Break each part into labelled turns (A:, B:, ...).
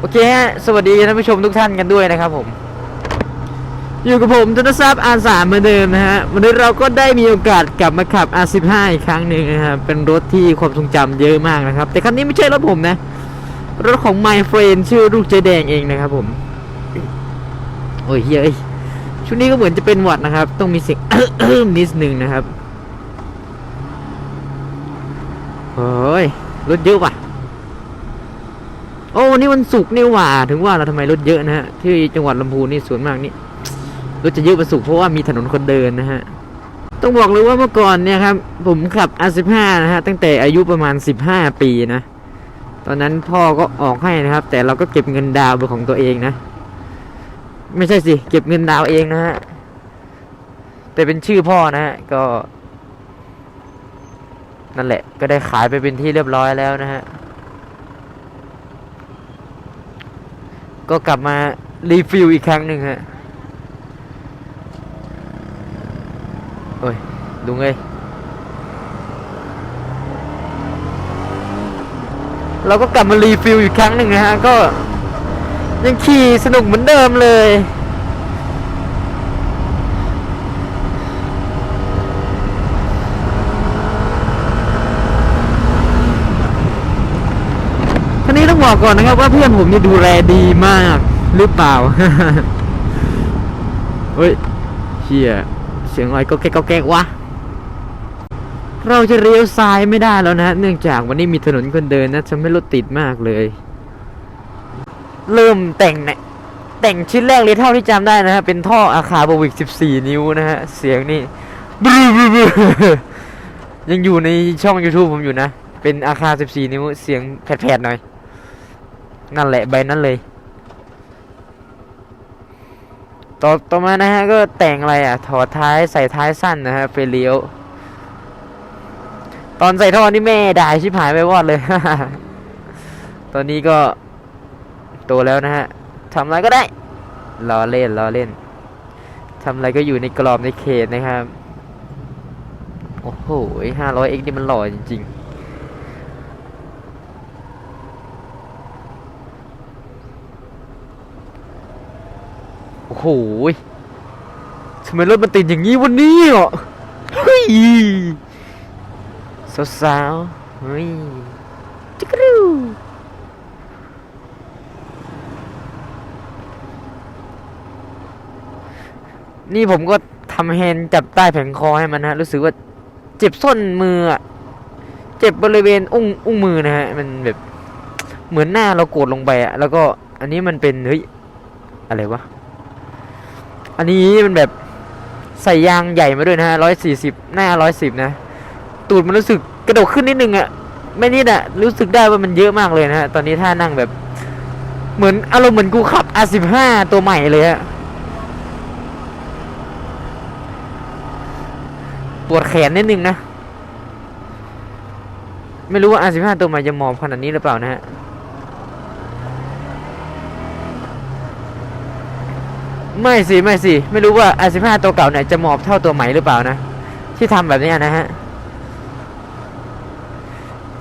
A: โอเคฮะสวัสดีท่านผู้ชมทุกท่านกันด้วยนะครับผม อยู่กับผมธนทรัพย์อาสาเหมือนเดิมนะฮะวันนี้เราก็ได้มีโอกาสกลับมาขับ R15 อีกครั้งหนึ่งนะครับเป็นรถที่ความทรงจำเยอะมากนะครับ แต่คันนี้ไม่ใช่รถผมนะ รถของ my friend ชื่อลูกเจแดงเองนะครับผมโอ้ยเฮ้ยเอ้ยชุดนี้ก็เหมือนจะเป็นหวัดนะครับ ต้องมีเสียงนิดนึงนะครับเฮ้ยรถเยอะว่ะ โอ้นนี้วันศุกร์นี่หว่า ถึงว่าเราทำไมรถเยอะนะฮะ ที่จังหวัดลำพูนนี่ส่วนมากนี่รถจะเยอะวันศุกร์เพราะว่ามีถนนคนเดินนะฮะ ต้องบอกเลยว่าเมื่อก่อนเนี่ยครับ ผมขับ R15 นะฮะ ตั้งแต่อายุประมาณ 15 ปีนะ ตอนนั้นพ่อก็ออกให้นะครับ แต่เราก็เก็บเงินดาวเป็นของตัวเองนะ ไม่ใช่สิ เก็บเงินดาวเองนะฮะ แต่เป็นชื่อพ่อนะฮะ ก็ นั่นแหละ ก็ได้ขายไปเป็นที่เรียบร้อยแล้วนะฮะ ก็กลับมารีฟิลอีกครั้งหนึ่งฮะโอ้ยลุงเอ้ยเราก็กลับมารีฟิลอีกครั้งหนึ่งนะฮะก็ยังขี่สนุกเหมือนเดิมเลย ทีนี้ต้อง บอกก่อนนะครับว่าเพื่อนผมนี่ดูแลดีมากหรือเปล่าเฮ้ยเชี่ยเสียงอะไรก็แก๊กก็แก๊กวะเราจะเลี้ยวซ้ายไม่ได้แล้วนะ เนื่องจากวันนี้มีถนนคนเดินนะทำให้รถติดมากเลย เริ่มแต่งเนี่ยแต่งชิ้นแรกเลยเท่าที่จำได้นะฮะเป็นท่ออาคาบวิก 14 นิ้วนะฮะ เสียงนี่บรูบรูบรูยังอยู่ในช่อง YouTube ผมอยู่นะ เป็นอาคา 14 นิ้ว เสียงแผดๆหน่อย นั่นแหละใบนั้นเลย ต่อต่อมานะฮะก็แต่งอะไรอะ ถอดท้ายใส่ท้ายสั้นนะฮะไปเลี้ยว ตอนใส่ท่อนี่แม่ด่าชิบหายไปวอดเลย ตอนนี้ก็โตแล้วนะฮะทำอะไรก็ได้ล้อเล่นล้อเล่นทำอะไรก็อยู่ในกรอบในเขตนะครับ โอ้โหห้าร้อยเอ็กนี่มันหล่อจริงๆ โอ้โหยทำไมรถมันติดอย่างนี้วันนี้อะเฮ้ยสาวๆเฮ้ยจิกรูนี่ผมก็ทำแฮนด์จับใต้แผงคอให้มันนะรู้สึกว่าเจ็บส้นมืออะเจ็บบริเวณอุ้งอุ้งมือนะฮะ มันแบบเหมือนหน้าเราโกดลงไปอะแล้วก็อันนี้มันเป็นเฮ้ยอะไรวะ อันนี้มันแบบใส่ยางใหญ่มาด้วยนะฮะร้อยสี่สิบหน้าร้อยสิบนะ ตูดมันรู้สึกกระโดดขึ้นนิดนึงอะไม่นิดอะรู้สึกได้ว่ามันเยอะมากเลยนะฮะ ตอนนี้ท่านั่งแบบ เหมือนอารมณ์เหมือนกูขับ R15 ตัวใหม่เลยอะปวดแขนนิดนึงนะ ไม่รู้ว่า R15 ตัวใหม่จะหมอบขนาดนี้หรือเปล่านะฮะ ไม่สิไม่สิไม่รู้ว่า R15 ตัวเก่าเนี่ยจะหมอบเท่าตัวใหม่หรือเปล่านะ ที่ทำแบบนี้นะฮะ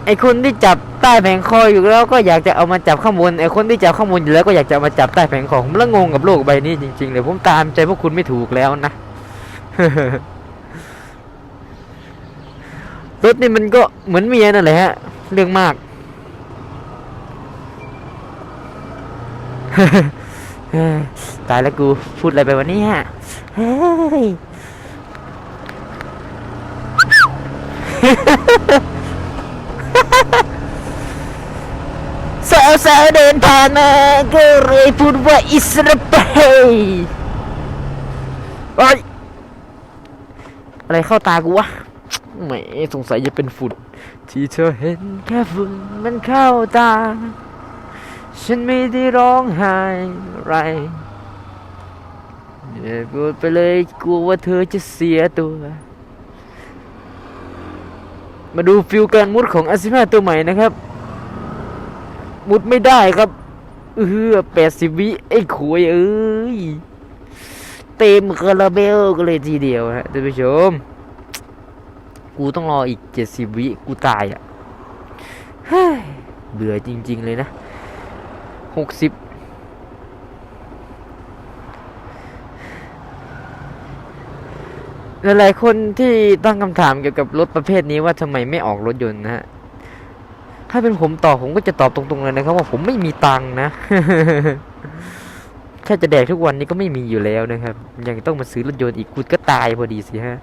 A: ไอคนที่จับใต้แผงคออยู่แล้วก็อยากจะเอามาจับข้างบนไอคนที่จับข้างบนอยู่แล้วก็อยากจะเอามาจับใต้แผงคอผมละงงกับโลกใบนี้จริงๆเลยผมตามใจพวกคุณไม่ถูกแล้วนะรถนี่มันก็เหมือนเมียนั่นแหละฮะเรื่องมาก ตายแล้วกูพูดอะไรไปวันนี้ฮะเฮ้ยสาวสาวๆเดินผ่านมาก็เลยพูดว่าอิสระเปย์โอ้ยอะไรเข้าตากูวะแหมสงสัยจะเป็นฝุ่นที่เธอเห็นแค่ฝุ่นมันเข้าตา ฉันไม่ได้ร้องไห้อะไรอย่าพูดไปเลยกลัวว่าเธอจะเสียตัว มาดูฟิลการมุดของอาซิมาตัวใหม่นะครับ มุดไม่ได้ครับ เออแปดสิบวิไอ้ขวยเอ้ย เต็มคาราเบลก็เลยทีเดียวฮะท่านผู้ชม กูต้องรออีกเจ็ดสิบวิกูตายอะเฮ้ยเบื่อจริง ๆ เลยนะ หกสิบหลายๆคนที่ตั้งคำถามเกี่ยวกับรถประเภทนี้ว่าทำไมไม่ออกรถยนต์นะฮะ ถ้าเป็นผมตอบผมก็จะตอบตรงๆเลยนะครับ ว่าผมไม่มีตังค์นะ ถ้าจะแดกทุกวันนี้ก็ไม่มีอยู่แล้วนะครับ ยังต้องมาซื้อรถยนต์อีกคุณก็ตายพอดีสิฮะ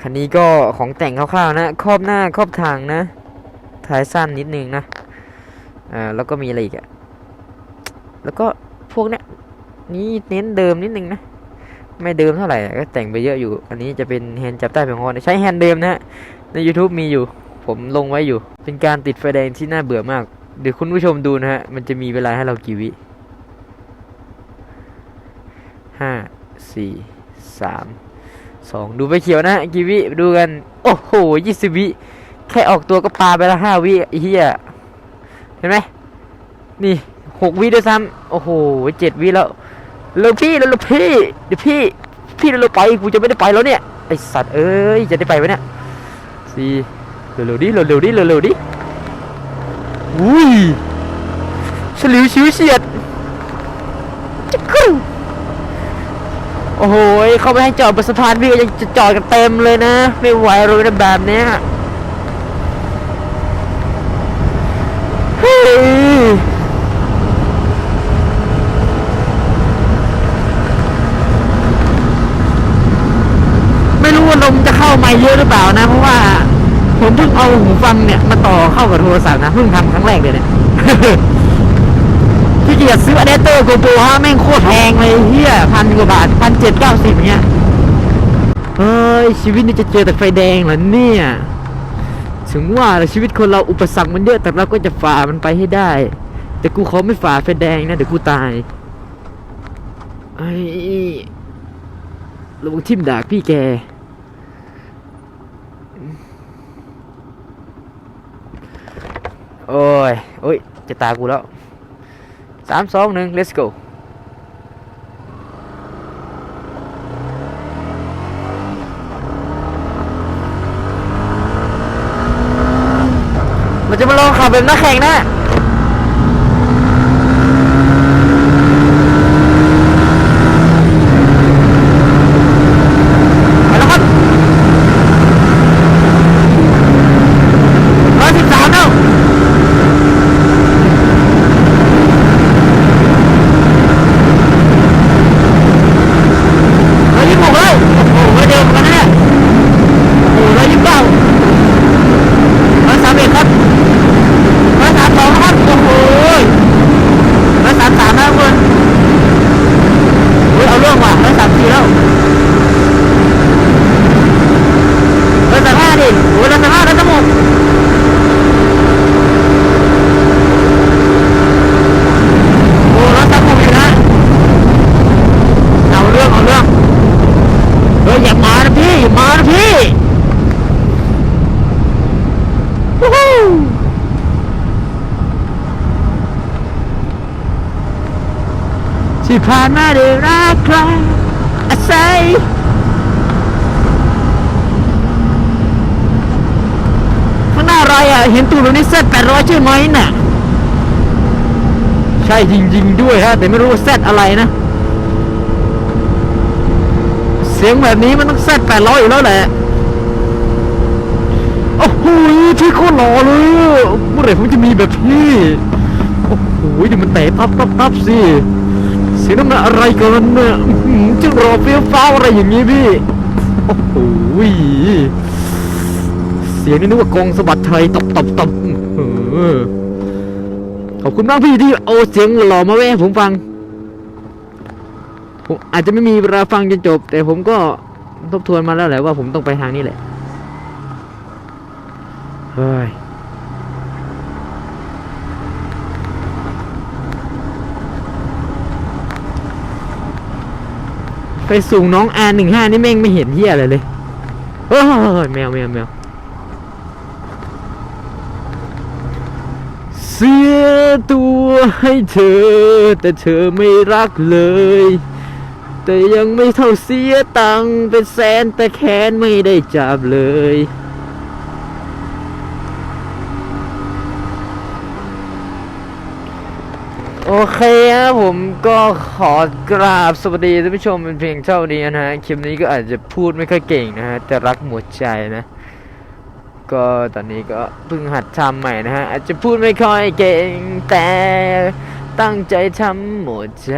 A: คันนี้ก็ของแต่งคร่าวๆนะ ครอบหน้าครอบทางนะ ท้ายสั้นนิดนึงนะอ่าแล้วก็มีอะไรอีกอะแล้วก็พวกเนี้ยนี่เน้นเดิมนิดนึงนะไม่เดิมเท่าไหร่ก็แต่งไปเยอะอยู่ อันนี้จะเป็นแฮนด์จับใต้แผงคอใช้แฮนด์เดิมนะฮะใน YouTube มีอยู่ ผมลงไว้อยู่ เป็นการติดไฟแดงที่น่าเบื่อมาก เดี๋ยวคุณผู้ชมดูนะฮะ มันจะมีเวลาให้เรากี่วิห้าสี่สามสองดูไปเขียวนะฮะกี่วิดูกัน โอ้โหยี่สิบวิ แค่ออกตัวก็ปาไปละห้าวิไอ้เฮียเห็นไหมนี่หกวิด้วยซ้ำโอ้โหเจ็ดวิแล้วเร็วพี่เร็วเร็วพี่เดี๋ยวพี่ พี่เร็วไปกูจะไม่ได้ไปแล้วเนี่ยไอสัตว์เอ้ยจะได้ไปไหมเนี่ยสี่เร็วๆดิเร็วๆดิเร็วๆดิอุ้ยฉลิวชิวเฉียดจะกูโอ้โหเขาไม่ให้จอดบนสะพานพี่ก็ยังจะจอดกันเต็มเลยนะ ไม่ไหวเลยนะแบบเนี้ยเฮ้ยไมจะเข้ามาเยอะหรือเปล่านะ เพราะว่าผมเพิ่งเอาหูฟังเนี่ยมาต่อเข้ากับโทรศัพท์นะเพิ่งทำครั้งแรกเลยเนี่ยพี่เกียรซื้ออะแดปเตอร์โกโปรฮะแม่งโคตรแพงเลยเฮียพันกว่าบาทพันเจ็ดเก้าสิบเงี้ยเฮ้ยชีวิตนี่จะเจอแต่ไฟแดงเหรอเนี่ยถึงว่าชีวิตคนเราอุปสรรคมันเยอะแต่เราก็จะฝ่ามันไปให้ได้ แต่กูเขาไม่ฝ่าไฟแดงนะเดี๋ยวกูตายไอ้ระวังทิมดากพี่แก โอ้ยโอ้ยจะตากูแล้วสามสองหนึ่ง let's go มันจะมาลองขับแบบนักแข่งนะ ไปแล้วครับร้อยสิบสามแล้ว ร้อยยี่สิบหกแล้วโอ้โหเร็วเหมือนกันนะเนี่ยโอ้โหร้อยยี่สิบเก้าร้อยสามเอ็ดครับร้อยสามสองครับ โอ้โหร้อยสามสามแล้วทุกคนเฮ้ยเอาเรื่องว่ะร้อยสามสี่แล้วร้อยสามห้าดิโอ้ยร้อยสามห้าร้อยสามหกโอ้ร้อยสามหกอยู่นะ เอาเรื่องเอาเรื่อง เฮ้ยอย่ามานะพี่อย่ามานะพี่วู้ฮู้ ที่ผ่านมาได้รักใครอาศัยข้างหน้าอะไรอะ เห็นตูดตรงนี้เซตแปดร้อยใช่ไหมน่ะ ใช่จริง ๆ ด้วยฮะ แต่ไม่รู้ว่าเซตอะไรนะ เสียงแบบนี้มันต้องแซดแปดร้อยอยู่แล้วแหละ โอ้โหพี่โคตรหล่อเลยเมื่อไหร่ผมจะมีแบบพี่ โอ้โหเดี๋ยวมันเตะปั๊บปั๊บปั๊บสิ สีน้ำหนักอะไรกันเนี่ยหือจึงรอเฟี้ยวฟ้าอะไรอย่างนี้พี่ โอ้โหเสียงนี่นึกว่ากองสะบัดไทยตบตบตบอื้อขอบคุณมากพี่ที่เอาเสียงหล่อมาแว่ให้ผมฟัง ผมอาจจะไม่มีเวลาฟังจนจบ แต่ผมก็ทบทวนมาแล้วแหละว่าผมต้องไปทางนี้แหละ เฮ้ย ไปสูงน้องอาหนึ่งห้านี่แม่งไม่เห็นเหี้ยอะไรเลยเฮ้ยแมวแมวแมวเสียตัวให้เธอ แต่เธอไม่รักเลย แต่ยังไม่เท่าเสียตังค์เป็นแสนแต่แค้นไม่ได้จับเลย โอเคครับผมก็ขอกราบสวัสดีท่านผู้ชมเป็นเพียงเท่านี้นะฮะคลิปนี้ก็อาจจะพูดไม่ค่อยเก่งนะฮะแต่รักหมดใจนะ ก็ตอนนี้ก็เพิ่งหัดทำใหม่นะฮะอาจจะพูดไม่ค่อยเก่งแต่ตั้งใจทำหมดใจ